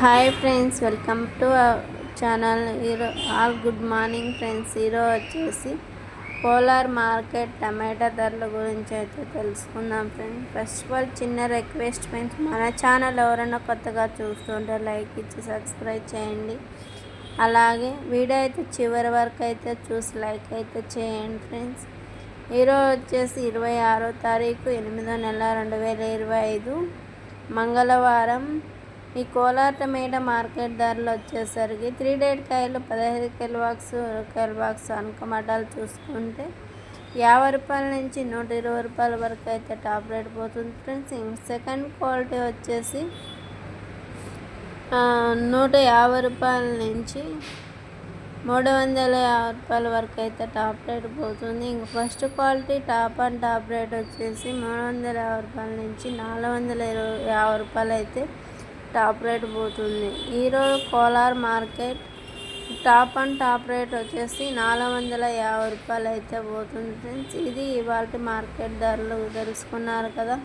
Hi friends welcome to channel. ఈరో all good morning friends. ఈరోజు వచ్చేసి పోలార్ మార్కెట్ టమాటా ధరల గురించి అయితే తెలుసుకుందాం ఫ్రెండ్స్. ఫస్ట్ ఆఫ్ ఆల్ చిన్న రిక్వెస్ట్ ఫ్రెండ్స్ మన ఛానల్ ఎవరైనా కొత్తగా చూస్తుంటే లైక్ ఇచ్చి సబ్స్క్రైబ్ చేయండి. అలాగే వీడియో అయితే చివరి వరకు అయితే చూసి లైక్ అయితే చేయండి ఫ్రెండ్స్. ఈరోజు వచ్చేసి ఇరవై ఆరో తారీఖు ఎనిమిదో నెల రెండు వేల ఇరవై ఐదు మంగళవారం ఈ కోలార్ మార్కెట్ ధరలు వచ్చేసరికి త్రీ డేట్ కాయలు పదహైదు కిలో బాక్స్ కిలో బాక్స్ అనుకమటాలు చూసుకుంటే యాభై రూపాయల నుంచి నూట ఇరవై రూపాయల వరకు అయితే టాప్ రేట్ పోతుంది ఫ్రెండ్స్. సెకండ్ క్వాలిటీ వచ్చేసి నూట యాభై రూపాయల నుంచి మూడు వందల యాభై రూపాయల వరకు అయితే టాప్ రేట్ పోతుంది. ఇంక first quality top and top rate వచ్చేసి మూడు వందల యాభై రూపాయల నుంచి నాలుగు వందల ఇరవై యాభై రూపాయలు అయితే టాప్ రేట్ పోతుంది. ఈరోజు Kolar market top and top rate వచ్చేసి నాలుగు వందల యాభై రూపాయలు అయితే పోతుంది ఫ్రెండ్స్. ఇది ఇవాళ మార్కెట్ ధరలు తెలుసుకున్నారు కదా.